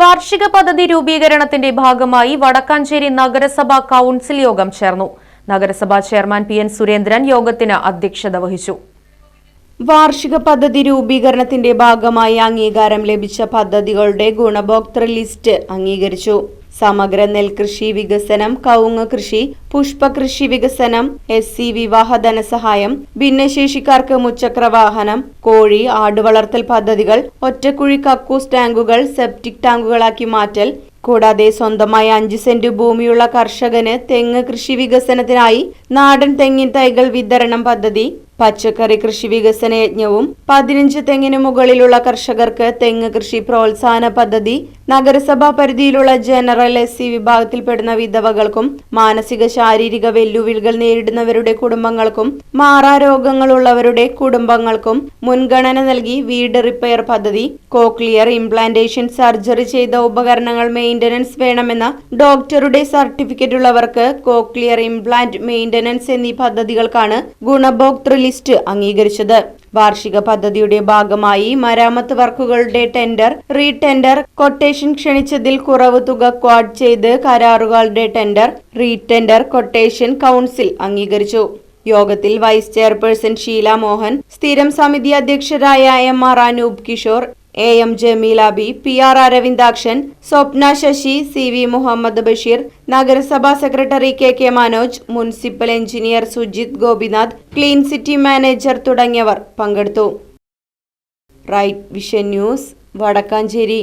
വാർഷിക പദ്ധതി രൂപീകരണത്തിന്റെ ഭാഗമായി വടക്കാഞ്ചേരി നഗരസഭാ കൌൺസിൽ യോഗം ചേർന്നു. നഗരസഭാ ചെയർമാൻ പി എൻ സുരേന്ദ്രൻ യോഗത്തിന് അധ്യക്ഷത വഹിച്ചു. വാർഷിക പദ്ധതി രൂപീകരണത്തിന്റെ ഭാഗമായി അംഗീകാരം ലഭിച്ച പദ്ധതികളുടെ ഗുണഭോക്തൃ ലിസ്റ്റ് അംഗീകരിച്ചു. സമഗ്ര നെൽകൃഷി വികസനം കവുങ്ങ് കൃഷി പുഷ്പകൃഷി വികസനം എസ് സി വിവാഹ ധനസഹായം ഭിന്നശേഷിക്കാർക്ക് മുച്ചക്ര വാഹനം കോഴി ആടുവളർത്തൽ പദ്ധതികൾ ഒറ്റക്കുഴി കക്കൂസ് ടാങ്കുകൾ സെപ്റ്റിക് ടാങ്കുകളാക്കി മാറ്റൽ. കൂടാതെ സ്വന്തമായി അഞ്ച് സെന്റ് ഭൂമിയുള്ള കർഷകന് തെങ്ങ് കൃഷി വികസനത്തിനായി നാടൻ തെങ്ങിൻ തൈകൾ വിതരണം പദ്ധതി. പച്ചക്കറി കൃഷി വികസന യജ്ഞവും പതിനഞ്ച് തെങ്ങിന് മുകളിലുള്ള കർഷകർക്ക് തെങ്ങ് കൃഷി പ്രോത്സാഹന പദ്ധതി നഗരസഭാ പരിധിയിലുള്ള ജനറൽ എസ് സി വിഭാഗത്തിൽപ്പെടുന്ന വിധവകൾക്കും മാനസിക ശാരീരിക വെല്ലുവിളികൾ നേരിടുന്നവരുടെ കുടുംബങ്ങൾക്കും മാറാരോഗങ്ങളുള്ളവരുടെ കുടുംബങ്ങൾക്കും മുൻഗണന നൽകി വീട് റിപ്പയർ പദ്ധതി കോക്ലിയർ ഇംപ്ലാന്റേഷൻ സർജറി ചെയ്ത ഉപകരണങ്ങൾ മെയിന്റനൻസ് വേണമെന്ന ഡോക്ടറുടെ സർട്ടിഫിക്കറ്റ് ഉള്ളവർക്ക് കോക്ലിയർ ഇംപ്ലാന്റ് മെയിന്റനൻസ് എന്നീ പദ്ധതികൾക്കാണ് ഗുണഭോക്തൃ ലിസ്റ്റ് അംഗീകരിച്ചത്. വാർഷിക പദ്ധതിയുടെ ഭാഗമായി മരാമത്ത് വർക്കുകളുടെ ടെൻഡർ റീടെൻഡർ കൊട്ടേഷൻ ക്ഷണിച്ചതിൽ കുറവ് തുക ക്വാഡ് ചെയ്ത് കരാറുകളുടെ ടെൻഡർ റീടെൻഡർ കൊട്ടേഷൻ കൗൺസിൽ അംഗീകരിച്ചു. യോഗത്തിൽ വൈസ് ചെയർപേഴ്സൺ ഷീല മോഹൻ സ്ഥിരം സമിതി അധ്യക്ഷരായ M R Anoop Kishore A M Jameela B P R Aravindakshan Swapna Sasi C V Muhammad Basheer നഗരസഭാ secretary K K Manoj municipal engineer Sujith Gopinath clean city manager തുടങ്ങിയവർ പങ്കെടുത്തു. Right Vision News Vadakkanchery.